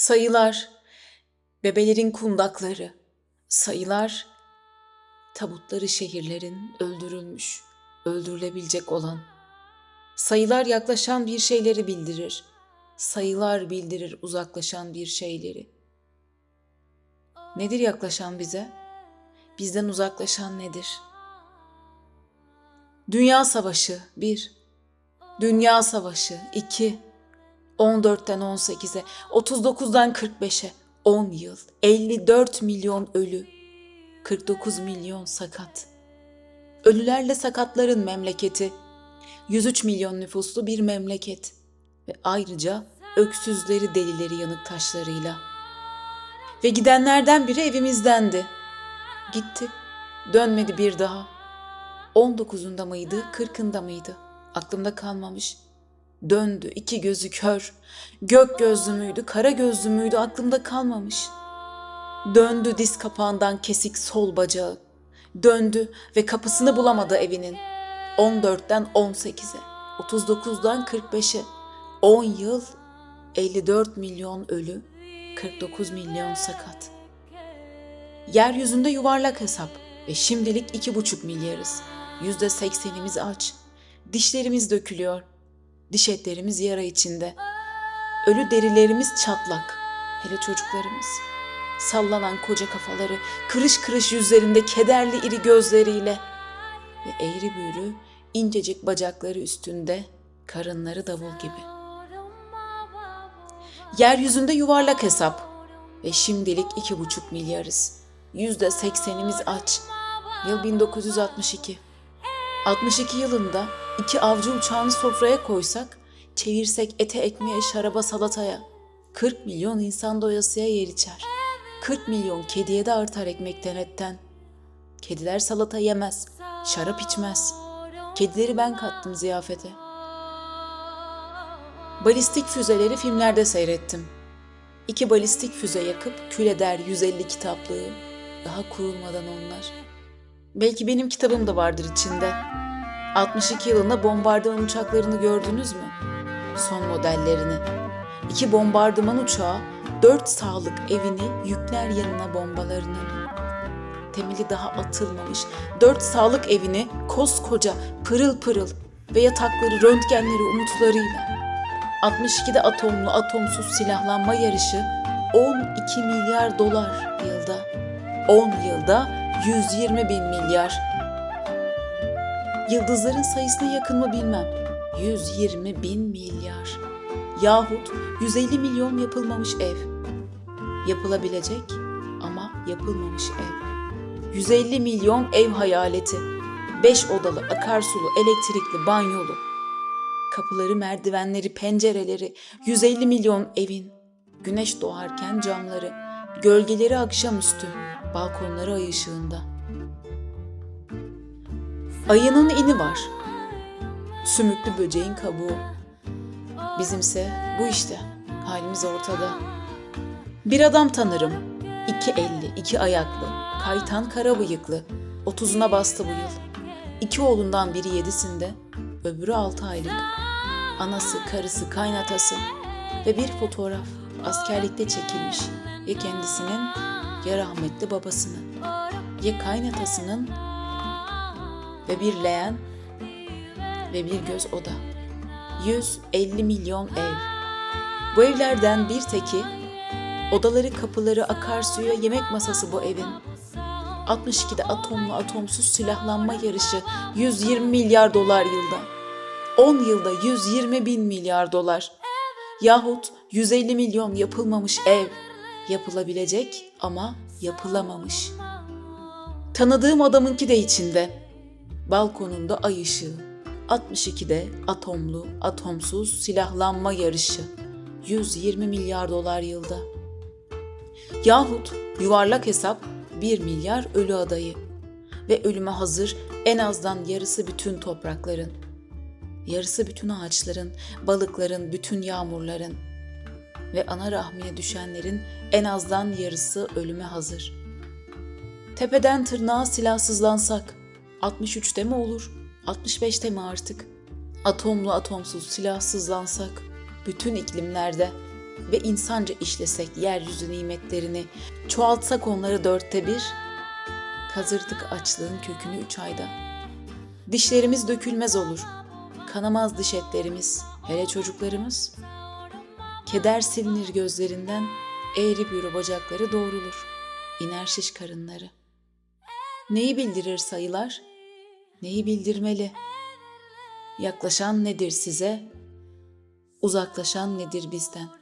Sayılar, bebelerin kundakları, sayılar, tabutları şehirlerin öldürülmüş, öldürülebilecek olan. Sayılar yaklaşan bir şeyleri bildirir. Sayılar bildirir uzaklaşan bir şeyleri. Nedir yaklaşan bize? Bizden uzaklaşan nedir? Dünya Savaşı 1 Dünya Savaşı 2 14'ten 18'e, 39'dan 45'e 10 yıl, 54 milyon ölü, 49 milyon sakat. Ölülerle sakatların memleketi, 103 milyon nüfuslu bir memleket ve ayrıca öksüzleri delileri yanık taşlarıyla. Ve gidenlerden biri evimizdendi. Gitti, dönmedi bir daha. 19'unda mıydı, 40'ında mıydı? Aklımda kalmamış. Döndü, iki gözü kör. Gök gözlü müydü, kara gözlü müydü aklımda kalmamış. Döndü diz kapağından kesik sol bacağı. Döndü ve kapısını bulamadı evinin. 14'ten 18'e, 39'dan 45'e, 10 yıl, 54 milyon ölü, 49 milyon sakat. Yeryüzünde yuvarlak hesap ve şimdilik iki buçuk milyarız. Yüzde seksenimiz aç. Dişlerimiz dökülüyor. Diş etlerimiz yara içinde. Ölü derilerimiz çatlak. Hele çocuklarımız. Sallanan koca kafaları, kırış kırış yüzlerinde kederli iri gözleriyle ve eğri büğrü incecik bacakları üstünde karınları davul gibi. Yeryüzünde yuvarlak hesap ve şimdilik iki buçuk milyarız. Yüzde seksenimiz aç. Yıl 1962. 62 yılında iki avcı uçağını sofraya koysak, çevirsek ete ekmeğe şaraba salataya, 40 milyon insan doyasıya yer içer. 40 milyon kediye de artar ekmekten etten. Kediler salata yemez, şarap içmez. Kedileri ben kattım ziyafete. Balistik füzeleri filmlerde seyrettim. İki balistik füze yakıp kül eder 150 kitaplığı. Daha kurulmadan onlar. Belki benim kitabım da vardır içinde. 62 yılında bombardıman uçaklarını gördünüz mü? Son modellerini. İki bombardıman uçağı dört sağlık evini yükler yanına bombalarının. Temeli daha atılmamış dört sağlık evini koskoca pırıl pırıl ve yatakları röntgenleri umutlarıyla. 62'de atomlu atomsuz silahlanma yarışı 12 milyar dolar yılda. 10 yılda 120 bin milyar. Yıldızların sayısına yakın mı bilmem. 120 bin milyar. Yahut 150 milyon yapılmamış ev. Yapılabilecek ama yapılmamış ev. 150 milyon ev hayaleti. 5 odalı, akarsulu, elektrikli, banyolu. Kapıları, merdivenleri, pencereleri, 150 milyon evin. Güneş doğarken camları, gölgeleri akşamüstü, balkonları ay ışığında. Ayının ini var. Sümüklü böceğin kabuğu. Bizimse bu işte. Halimiz ortada. Bir adam tanırım. İki elli, iki ayaklı, kaytan kara bıyıklı. Otuzuna bastı bu yıl. İki oğlundan biri yedisinde, öbürü altı aylık. Anası, karısı, kaynatası ve bir fotoğraf askerlikte çekilmiş ya kendisinin ya rahmetli babasının ya kaynatasının ve bir leğen ve bir göz oda. 150 milyon ev. Bu evlerden bir teki odaları, kapıları, akarsuya, yemek masası bu evin. 62'de atomlu atomsuz silahlanma yarışı 120 milyar dolar yılda. 10 yılda 120 bin milyar dolar. Yahut 150 milyon yapılmamış ev. Yapılabilecek ama yapılamamış. Tanıdığım adamınki de içinde. Balkonunda ay ışığı. 62'de atomlu, atomsuz silahlanma yarışı. 120 milyar dolar yılda. Yahut yuvarlak hesap 1 milyar ölü adayı ve ölüme hazır en azdan yarısı bütün toprakların, yarısı bütün ağaçların, balıkların, bütün yağmurların ve ana rahmine düşenlerin en azdan yarısı ölüme hazır. Tepeden tırnağa silahsızlansak 63'te mi olur, 65'te mi artık? Atomlu atomsuz silahsızlansak bütün iklimlerde ve insanca işlesek yeryüzü nimetlerini, çoğaltsak onları dörtte bir, kazırdık açlığın kökünü üç ayda. Dişlerimiz dökülmez olur, kanamaz diş etlerimiz, hele çocuklarımız. Keder silinir gözlerinden, eğri büğrü bacakları doğrulur, iner şiş karınları. Neyi bildirir sayılar? Neyi bildirmeli? Yaklaşan nedir size? Uzaklaşan nedir bizden?